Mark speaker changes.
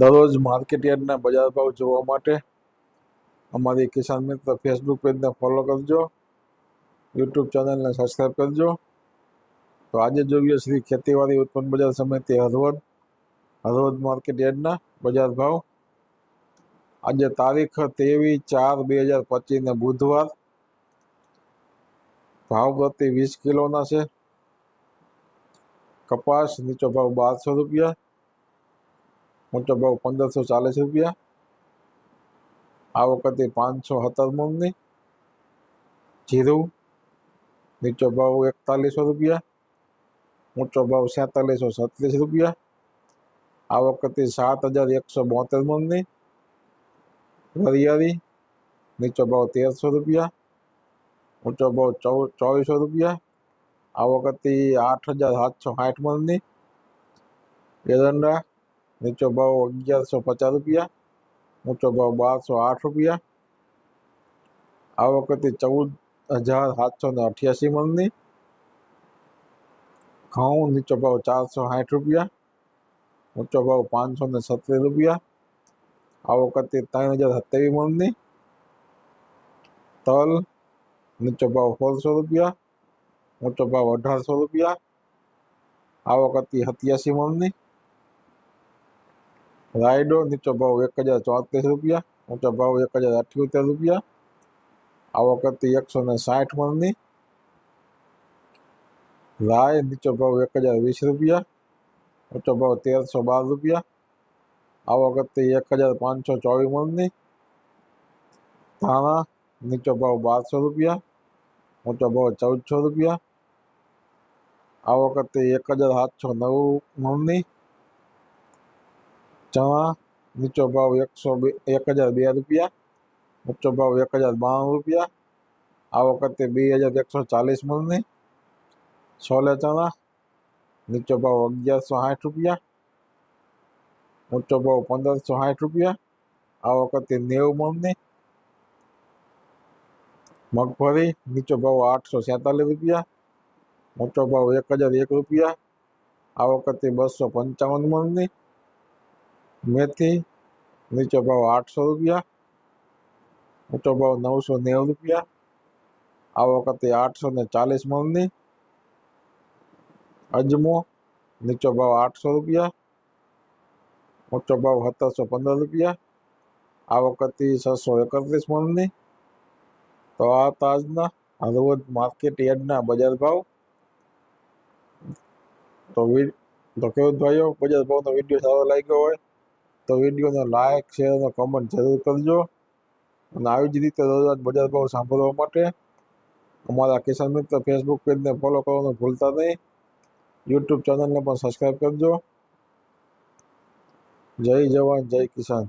Speaker 1: દરરોજ માર્કેટ યાર્ડના બજાર ભાવ જોવા માટે અમારી કિસાન મિત્ર ફેસબુક પેજને ફોલો કરજો યુટ્યુબ ચેનલને સબસ્ક્રાઈબ કરજો તો આજે જોઈએ શ્રી ખેતીવાડી ઉત્પન્ન બજાર સમિતિ હરવદ હરવદ માર્કેટ યાર્ડના બજાર ભાવ આજે તારીખ ત્રેવીસ ચાર બે હજાર પચીસને બુધવાર ભાવ પ્રતિ વીસ કિલોના છે કપાસ નીચો ભાવ બારસો રૂપિયા ऊंचा भाव पंदर सौ चालीस रुपया आ वक्त पांच सौ सत्तर मूल जीरो नीचो भाव एकतालीस सौ रुपया ऊँचो भाव सैंतालीस सौ छत्तीस रुपया आ वक्त सात हज़ार एक सौ बोतेर मूल हरियारी नीचो भाव तेरह सौ रुपया ऊँचो भाव चौ चौबीस सौ रुपया आ वक्त आठ हज़ार सात सौ साठ मूल एजेंडा नीचो भाव अगर सौ पचास रुपया ऊँचो भाव बार सौ आठ रुपया आ वक्त चौदह हज़ार सात सौ अठासी मन की घऊँ नीचो भाव चार सौ साठ रुपया ऊँचो भाव पाँच सौ सत्तर रुपया आ वक्त तीन हज़ार सत्तावी मन की तल नीचो भाव सोल सौ रुपया ऊँचो भाव अठार सौ रुपया आ वक्त अठियासी मन की રાઈ નોચો ભાવ 1034 રૂપિયા ઉચો ભાવ 1078 રૂપિયા આ વખત 160 મંથી રાઈ નીચો ભાવ 1020 રૂપિયા ઉચો ભાવ 1312 રૂપિયા આ વખત 1524 મંથી તવા નીચો ભાવ 1200 રૂપિયા ઉચો ભાવ 1400 રૂપિયા આ વખત 1709 મંથી चवा नीचो भाव एक सौ एक हज़ार बे रुपया ऊंचो भाव एक हज़ार बावन रुपया आ वक्त बी हज़ार एक सौ चालीस मिलने सोलह चवा नीचो भाव अगियार सौ साठ रुपया ऊंचो भाव पंदर सौ साठ रुपया आ वक्त नेव मिलने मगफरी नीचो भाव आठ सौ सैंतालीस रुपया ऊंचो भाव एक हज़ार एक रुपया आ वक्त बसो पंचावन मिलने મેથી નીચો ભાવ આઠસો રૂપિયા ઊંચો ભાવ નવસો નેવું રૂપિયા આ વખતે આઠસો ને ચાલીસ મણની અજમો નીચો ભાવ આઠસો રૂપિયા ઊંચો ભાવ સત્તરસો પંદર રૂપિયા આ વખતે છસો એકત્રીસ મણની તો આ તાજના રોજ માર્કેટ યાર્ડના બજાર ભાવ તો તો ખેડૂત ભાઈઓ બજાર ભાવનો વિડીયો સારો લાગ્યો હોય તો વિડીયોને લાઇક શેર અને કોમેન્ટ જરૂર કરજો અને આવી જ રીતે રોજ બજાર ભાવ સાંભળવા માટે અમારા કિસાન મિત્ર ફેસબુક પેજને ફોલો કરવાનું ભૂલતા નહીં યુટ્યુબ ચેનલને પણ સબસ્ક્રાઈબ કરજો જય જવાન જય કિસાન